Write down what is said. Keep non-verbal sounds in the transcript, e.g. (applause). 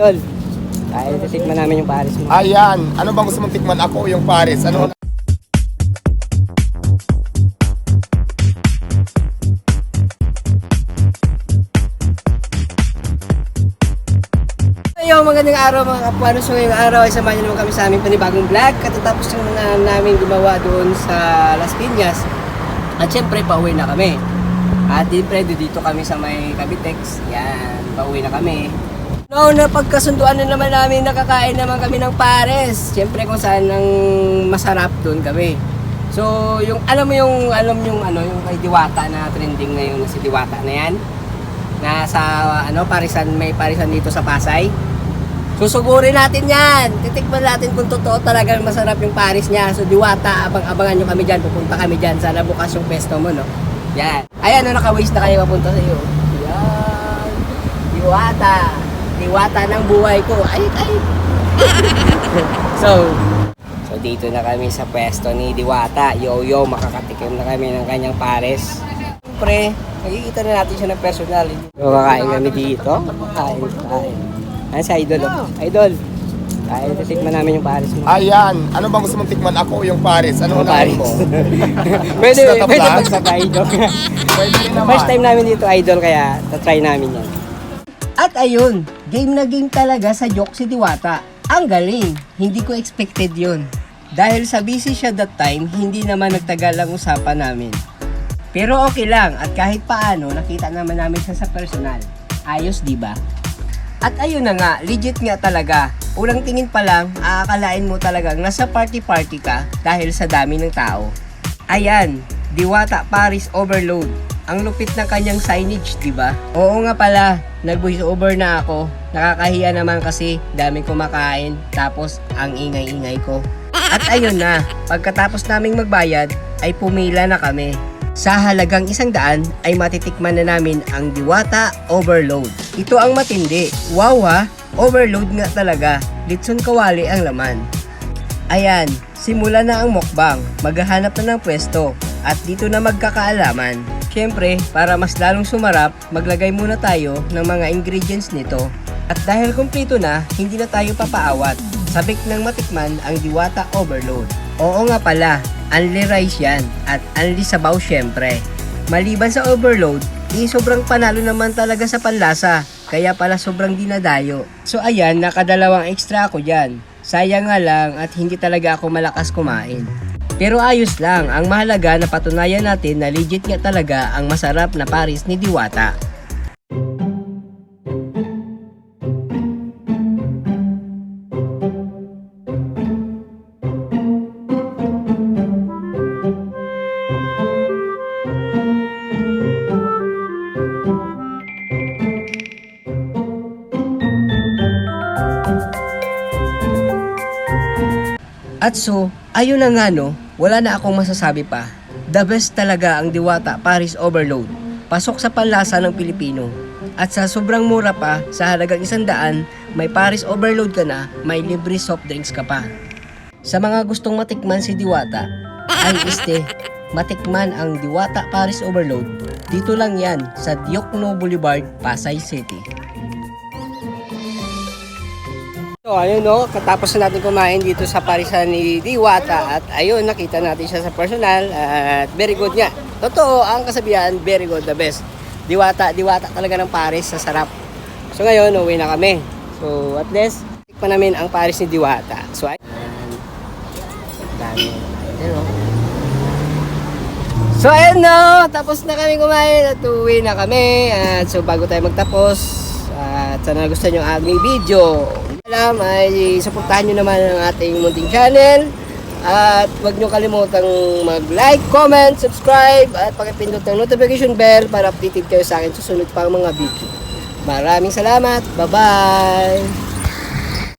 Tol, ay titikman namin yung Paris mo. Ayan. Ano bang gusto mong tikman? Ako o yung Paris? Ano? Ayo, magandang araw mga kapwano. So ngayong araw ay samahan niyo naman kami sa aming panibagong vlog. Katatapos yung na namin gumawa doon sa Las Piñas. At syempre, pauwi na kami. At siyempre, dito kami sa may Cavitex. Yan, pauwi na kami. No, napagkasunduan na naman namin nakakain naman kami ng pares. Siyempre kung saan ang masarap doon kami. So, yung alam mo yung alam yung ano yung kay Diwata na trending ngayon na si Diwata na yan. Nasa ano parisan may parisan dito sa Pasay. Susugurin natin yan. Titikman natin kung totoo talaga masarap yung Paris niya. So Diwata, abang-abangan nyo kami dyan. Pupunta kami dyan. Sana bukas yung pesto mo, no? Yan. Ayan, no, naka-waste na kayo papunta sa iyo. Yan. Diwata. Diwata ng buhay ko. Ay, ay. (laughs) so, so dito na kami sa pwesto ni Diwata. Yo, yo, makakatikim na kami ng kanyang Paris. Siyempre, nakikita na natin siya ng personal. So, kakain kami dito. Kain, kain. Ayan si Idol. Oh. Idol. Kain, titikman namin yung Paris mo. Ayan. Ano bang gusto mong tikman? Ako yung Paris? Ano unahin Paris. mo? (laughs) pwede, pwede magsaka, Idol. (laughs) Pwede rin naman. First time namin dito, Idol, kaya tatry namin yan. At ayun, game na game talaga sa joke si Diwata. Ang galing, hindi ko expected yun. Dahil sa busy siya that time, hindi naman nagtagal ang usapan namin. Pero okay lang, at kahit paano, nakita naman namin siya sa personal. Ayos, di ba? At ayun na nga, legit nga talaga. Unang tingin pa lang, aakalain mo talagang nasa party-party ka dahil sa dami ng tao. Ayan, Diwata Paris Overload. Ang lupit ng kanyang signage, di ba? Oo nga pala, nag-voice over na ako. Nakakahiya naman kasi daming kumakain tapos ang ingay-ingay ko. At ayun na, pagkatapos naming magbayad ay pumila na kami. Sa halagang isang daan ay matitikman na namin ang Diwata Overload. Ito ang matindi. Wow ha, overload nga talaga. Litson kawali ang laman. Ayan, simula na ang mukbang. Maghahanap na ng pwesto. At dito na magkakaalaman. Siyempre, para mas lalong sumarap, maglagay muna tayo ng mga ingredients nito. At dahil kumpleto na, hindi na tayo papaawat. Sabik ng matikman ang Diwata Overload. Oo nga pala, unli rice yan at unli sabaw syempre. Maliban sa overload, eh sobrang panalo naman talaga sa panlasa. Kaya pala sobrang dinadayo. So ayan, nakadalawang extra ako dyan. Sayang nga lang at hindi talaga ako malakas kumain. Pero ayos lang, ang mahalaga na patunayan natin na legit nga talaga ang masarap na Paris ni Diwata. At so, ayun na nga no, wala na akong masasabi pa. The best talaga ang Diwata Paris Overload. Pasok sa panlasa ng Pilipino. At sa sobrang mura pa, sa halagang isang daan, may Paris Overload ka na, may libre soft drinks ka pa. Sa mga gustong matikman si Diwata, ay este, matikman ang Diwata Paris Overload. Dito lang yan sa Diokno Boulevard, Pasay City. So ayun no, katapos na natin kumain dito sa parisan ni Diwata at ayun nakita natin siya sa personal at very good nga. Totoo, ang kasabihan, very good, the best. Diwata, diwata talaga ng Paris sa sarap. So ngayon, uwi na kami. So at least, tikpan namin ang Paris ni Diwata. So ayun. So ayun no, tapos na kami kumain at uwi na kami. At so bago tayo magtapos, at sana gusto nyo ang aming video. Alam ay suportahan nyo naman ang ating munting channel. At huwag nyo kalimutang mag-like, comment, subscribe at pakipindot ng notification bell para updated kayo sa akin susunod pang mga video. Maraming salamat. Bye-bye!